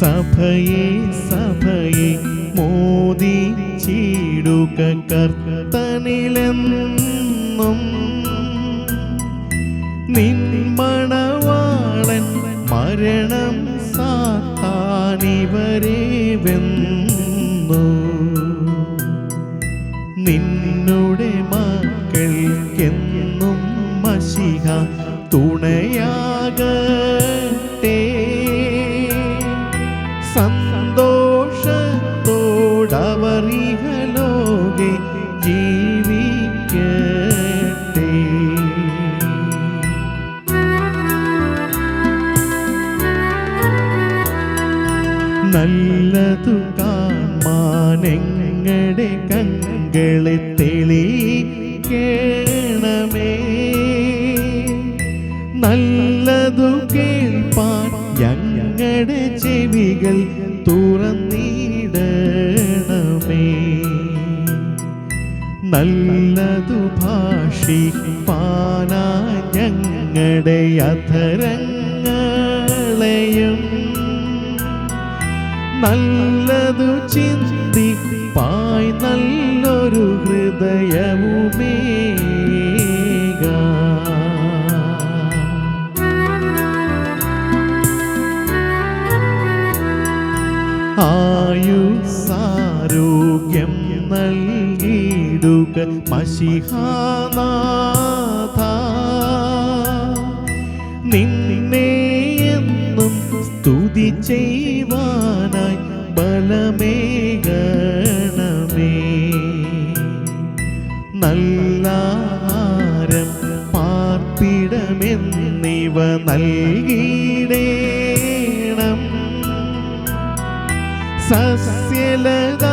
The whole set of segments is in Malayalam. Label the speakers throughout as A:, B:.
A: സഭയെ സഭയെ മോദിച്ചിടുക കർത്തനിലെന്നും. നിന്മണവാളൻ മരണം സാത്താനിവരെ വെന്നു നിന്നുടെ മക്കൾക്കെന്നും മഷിഹ തുണയാകട്ടെ നല്ലതു കാണാനെങ്ങടെ കങ്കളെ തെളിക്കണമേ നല്ലതു കേൾപ്പാൻ ഞങ്ങളുടെ ചെവികൾ തുറന്നിടണമേ. നല്ലതു ഭാഷിപ്പാനാ ഞങ്ങളുടെ അധരങ്ങളെയും നല്ലതു ചിന്തി പായ് നല്ലൊരു ഹൃദയവുമേക ആയുസാരോഗ്യം നൽകിയിടുക മഷിഹാനാഥ. നിന്നെ എന്നും സ്തുതി ചെയ്യുവാനായി ബലമേകണമേ നല്ല ആരം പാർപ്പിടമെന്നിവ നൽകിയിടേണം സസ്യലതാദികൾ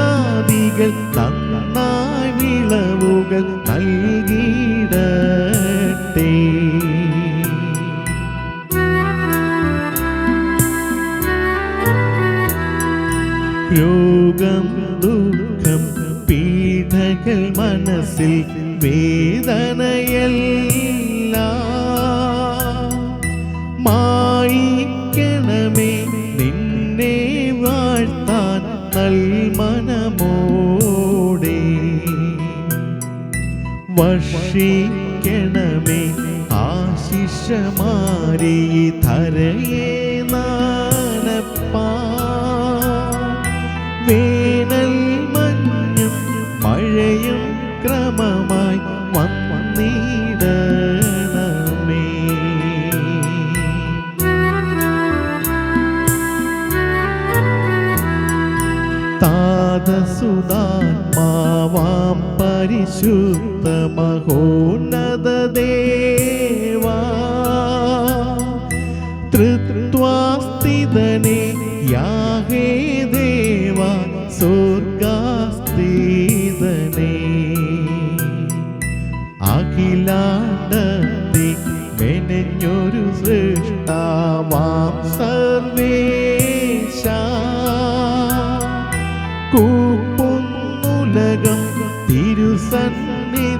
A: നന്നായി വിളവുകൾ നൽകിയിടട്ടെ രോഗം ദുഃഖം പീഡകൾ മനസ്സിൽ വേദനയല്ല മായിക്കണമേ. നിന്നെ വാഴ്ത്താൻ നൽമനമോടെ വർഷിക്കണമേ ആശിഷമാരി ധരയേ താതസുതാത്മാവാം പരിശുദ്ധ മഹോന്നത ദേവാ. തൃത്വാസ്ഥിതനെ യാഹേ ദേവ സ്വർഗാസ്ഥിതനെ അഖിലാണ്ടത്തെ മെനഞ്ഞൊരു സൃഷ്ടാവാം സർവേശ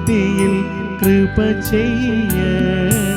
A: തിരുസന്നിധിയിൽ കൃപ ചെയ്യണമേ